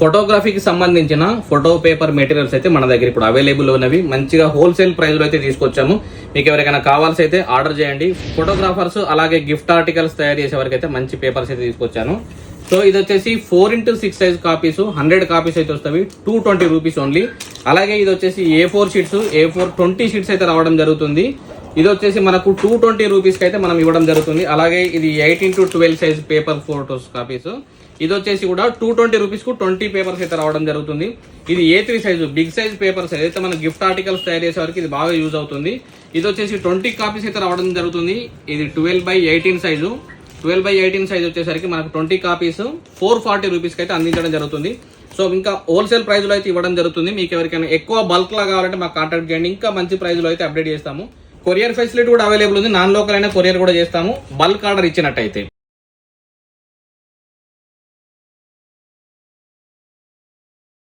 ఫోటోగ్రఫీకి సంబంధించిన photo paper materials అయితే మన దగ్గర ఇప్పుడు అవైలబుల్ ఉన్నవి. మంచిగా హోల్సేల్ ప్రైస్లో అయితే తీసుకొచ్చాము. మీకు ఎవరికైనా కావాల్సి అయితే ఆర్డర్ చేయండి. ఫోటోగ్రాఫర్స్ అలాగే గిఫ్ట్ ఆర్టికల్స్ తయారు చేసే వరకు అయితే మంచి పేపర్స్ అయితే తీసుకొచ్చాను. సో ఇది వచ్చేసి four into six size copies hundred copies అయితే వస్తాయి. టూ ట్వంటీ రూపీస్ ఓన్లీ అలాగే ఇది వచ్చేసి A four sheets A four twenty sheets అయితే రావడం జరుగుతుంది. ఇది వచ్చేసి మనకు టూ ట్వంటీ రూపీస్కి అయితే మనం ఇవ్వడం జరుగుతుంది. అలాగే ఇది eighteen to twelve size paper photos copies ఇది వచ్చేసి కూడా టూ ట్వంటీ రూపీస్కు ట్వంటీ పేపర్స్ అయితే రావడం జరుగుతుంది. ఇది A three size big size papers ఏదైతే మన గిఫ్ట్ ఆర్టికల్స్ తయారు చేసే వరకు ఇది బాగా యూజ్ అవుతుంది. ఇది వచ్చేసి ట్వంటీ కాపీస్ అయితే రావడం జరుగుతుంది. ఇది twelve by eighteen size twelve by eighteen size వచ్చేసరికి మనకు ట్వంటీ కాపీస్ ఫోర్ ఫార్టీ రూపీస్కి అయితే అందించడం జరుగుతుంది. సో ఇంకా హోల్సేల్ ప్రైస్లో అయితే ఇవ్వడం జరుగుతుంది. మీకు ఎవరికైనా ఎక్కువ బల్క్లా కావాలంటే మాకు కాంటాక్ట్ చేయండి. ఇంకా మంచి ప్రైస్లో అయితే అప్డేట్ చేస్తాము. కొరియర్ ఫెసిలిటీ కూడా అవైలబుల్ ఉంది. నాన్ లోకల్ అయినా కొరియర్ కూడా చేస్తాము. బల్క్ ఆర్డర్ ఇచ్చినట్టయితే.